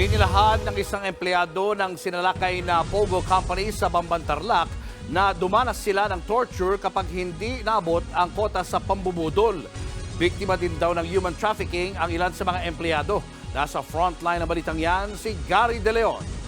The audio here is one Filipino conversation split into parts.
Inilahan ng isang empleyado ng sinalakay na Pogo Company sa Bambantarlak na dumanas sila ng torture kapag hindi naabot ang kota sa pambubudol. Biktima din daw ng human trafficking ang ilan sa mga empleyado. Nasa frontline ng balitang yan si Gary De Leon.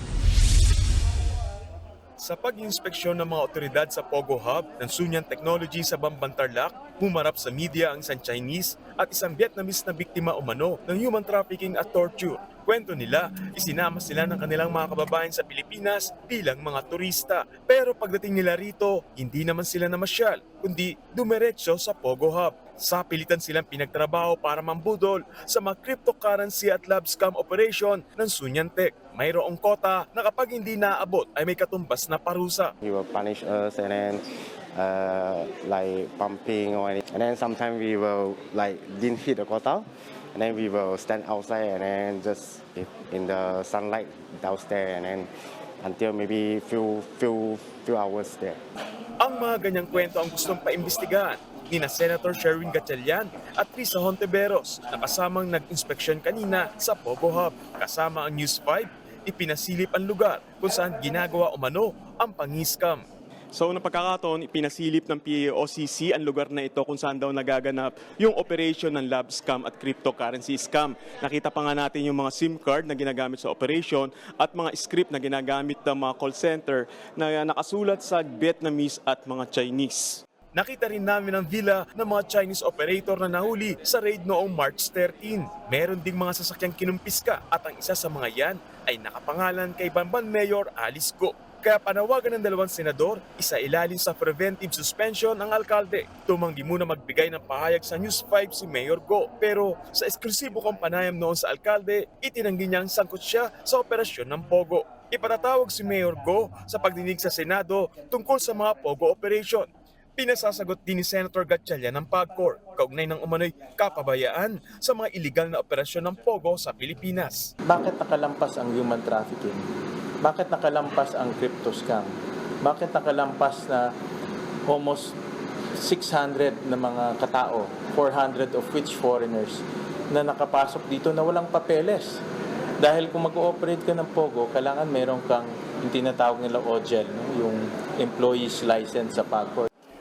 Sa pag-inspeksyon ng mga otoridad sa Pogo Hub ng Sunyan Technology sa Bambantarlak, humarap sa media ang isang Chinese at isang Vietnamese na biktima umano ng human trafficking at torture. Kwento nila, isinama sila ng kanilang mga kababayan sa Pilipinas bilang mga turista. Pero pagdating nila rito, hindi naman sila namasyal, kundi dumiretso sa Pogo Hub. Sa pilitan silang pinagtrabaho para mambudol sa mga cryptocurrency at lab scam operation ng Sunyan Tech. Mayroong kota na kapag hindi naabot ay may katumbas na parusa. He will punish us and then uh, like pumping or anything. And then sometimes we will like didn't hit the quota. And then we will stand outside and then just in the sunlight downstairs and then until maybe few few few hours there. Ang mga ganyang kwento ang gustong paimbestigahan ni na Senator Sherwin Gatchalian at Risa Honteveros na kasamang nag-inspeksyon kanina sa Pogo Hub. Kasama ang News 5, ipinasilip ang lugar kung saan ginagawa umano ang pangiskam. So, unang pagkakataon, ipinasilip ng PAOCC ang lugar na ito kung saan daw nagaganap yung operation ng lab scam at cryptocurrency scam. Nakita pa nga natin yung mga SIM card na ginagamit sa operation at mga script na ginagamit ng mga call center na nakasulat sa Vietnamese at mga Chinese. Nakita rin namin ang villa ng mga Chinese operator na nahuli sa raid noong March 13. Meron ding mga sasakyang kinumpiska at ang isa sa mga yan ay nakapangalan kay Bamban Mayor Alice Go. Kaya panawagan ng dalawang senador, isa ilalim sa preventive suspension ang alkalde. Tumanggi muna magbigay ng pahayag sa News 5 si Mayor Go. Pero sa eksklusibo kong panayam noon sa alkalde, itinanggi niyang sangkot siya sa operasyon ng Pogo. Ipatatawag si Mayor Go sa pagdinig sa Senado tungkol sa mga Pogo operation. Pinasasagot din ni Senator Gatchalian ng PAGCOR kaugnay ng umano'y kapabayaan sa mga iligal na operasyon ng Pogo sa Pilipinas. Bakit nakalampas ang human trafficking? Bakit nakalampas ang crypto scam? Bakit nakalampas na almost 600 na mga katao, 400 of which foreigners, na nakapasok dito na walang papeles? Dahil kung mag-ooperate ka ng POGO, kailangan meron kang yung tinatawag nila OGEL, no? yung employee's license sa PAGCOR.